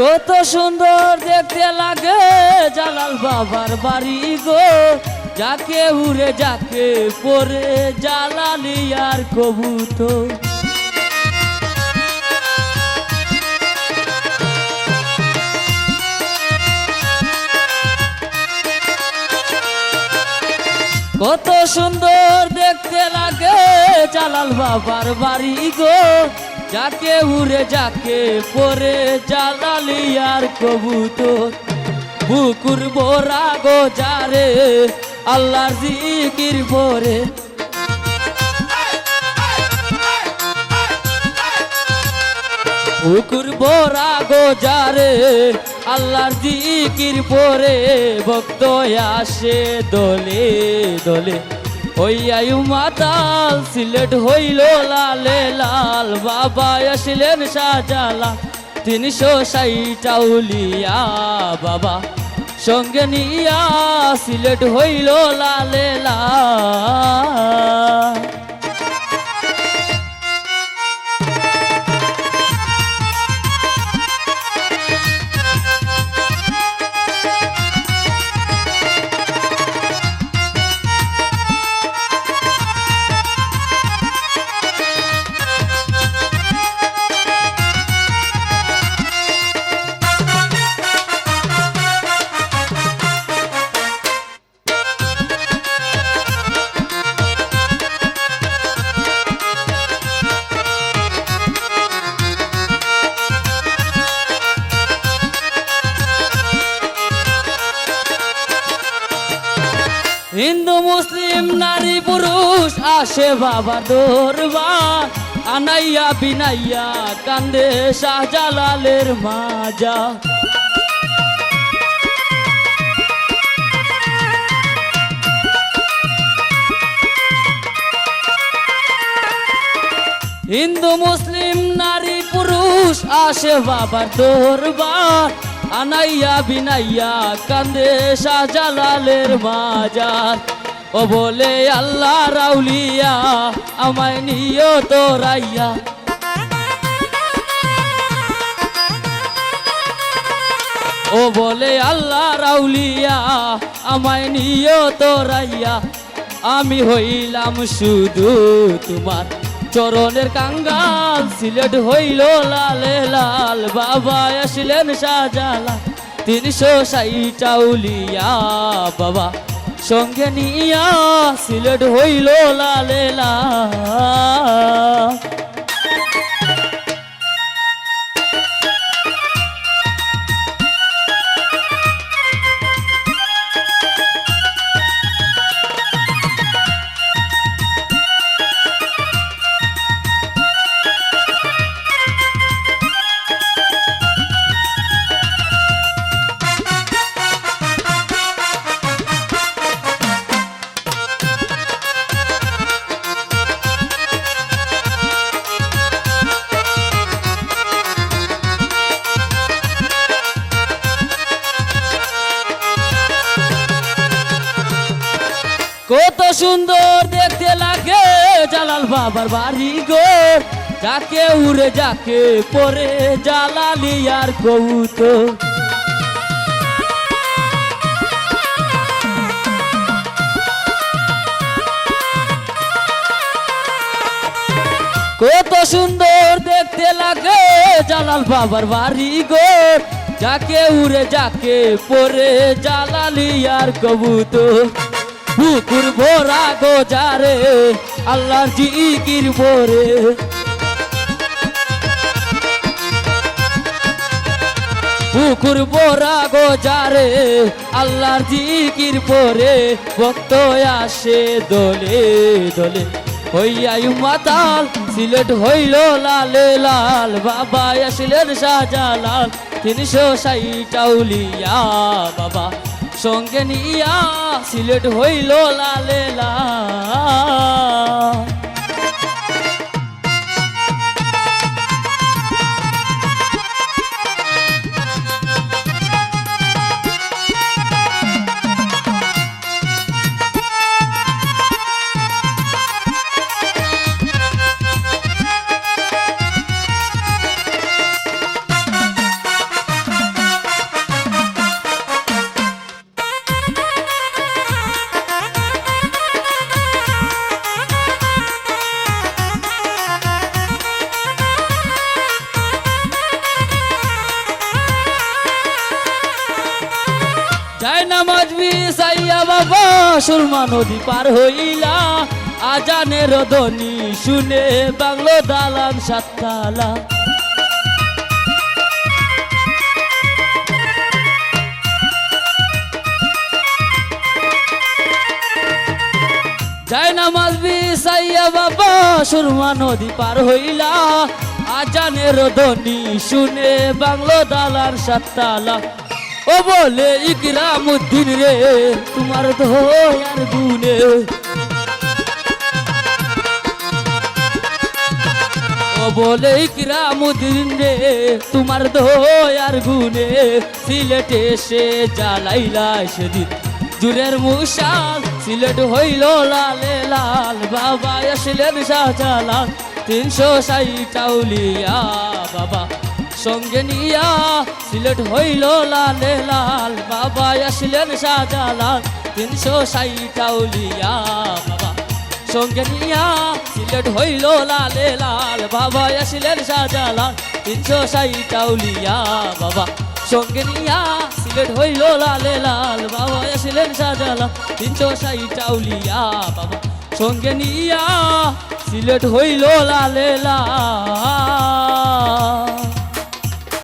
কত সুন্দর দেখতে লাগে জালাল বাবার বাড়ি গো। যাকে উড়ে, যাকে পরে জালালি আর কবুতর। কত সুন্দর দেখতে লাগে জালাল বাবার বাড়ি গো। যাকে উড়ে, যাকে পরে, জালালি আর কবুতর। বুকুর বোরা গো যারে, আল্লাহর জিকির পরে। পুকুর বোরা গো যারে, আল্লাহর জিকির পরে। ভক্ত আসে দলে দলে। ওই আয়ু মাতাল, সিলেট হইল লালে লাল। বাবা আসিলেন সাজালা তিনশো সাইটা উলিয়া বাবা। সঙ্গে নিয়া সিলেট হইল লালে লাল। হিন্দু, মুসলিম, নারী, পুরুষ, আসে বাবা দরবার আনাইয়া বিনাইয়া কান্দে শাহজালালের মাজা। হিন্দু, মুসলিম, নারী, পুরুষ, আসে বাবার দরবার আনাইয়া বিনাইয়া কান্দে শাহজালালের মাজার। ও বলে, আল্লাহ রাউলিয়া, আমায় নিও তোরাইয়া ও বলে, আল্লাহ রাউলিয়া, আমায় নিও তোরাইয়া আমি হইলাম শুধু তোমার চরণের কাঙ্গাল সিলেট হইল লালে লাল। বাবা আসলেন সাজালা তিনশো সাই উলিয়া। বাবা সঙ্গে নিয়া সিলেট হইল লালে লাল। সুন্দর দেখতে লাগে জালাল বাবার বাড়ি গো। যাকে উড়ে, যাকে পরে, জালালি আর কৌতো কত সুন্দর দেখতে লাগে জালাল বাবার বাড়ি গো। যাকে উড়ে, যাকে পরে, জালালি আর কবুতর পুকুর ভরা গো যারে আল্লাহর জিকির পরে পুকুর ভরা গো যারে আল্লাহর জিকির পরে ভক্ত আসে দলে দলে, হইয়াই মাতাল, সিলেট হইল লালে লাল। বাবা আসলেন শাহজালাল, তিনশো ষাট উলিয়া বাবা। সঙ্গে নিয়া সিলেট হইল লালে সুরমা নদী পার হইলা। আজানের ধ্বনি শুনে বাংলো দালান সাততালা যাই নামাজ সাইয়া বাবা সুরমা নদী পার হইলা। আজানের ধ্বনি শুনে বাংলো দালার সাততালা ও বলে ইকরামুদ্দিন রে, তোমার ধোয়ার গুনে বলে ইকরামুদ্দিন রে, তোমার ধোয়ার গুনে সিলেটে সে জ্বালাইলা সেদিন। জুরের মুশাল, সিলেট হইল লালে লাল। বাবা আসলেন শাহজালাল, তিনশো সাইটাউলিয়া বাবা। সঙ্গে নিয়া সিলেট হইল লালে লাল। বাবা আসলেন শাহজালাল, তিনশো সাইটাউলিয়া বাবা। সঙ্গে নিয়া সিলেট হইল লালে লাল। বাবা আসলেন শাহজালাল, তিনশো সাইটাউলিয়া বাবা। সঙ্গে নিয়া সিলেট হইল লালে লাল। বাবা আসলেন শাহজালাল, তিনশো সাইটাউলিয়া বাবা। সঙ্গে নিয়া সিলেট হইল লালে লাল।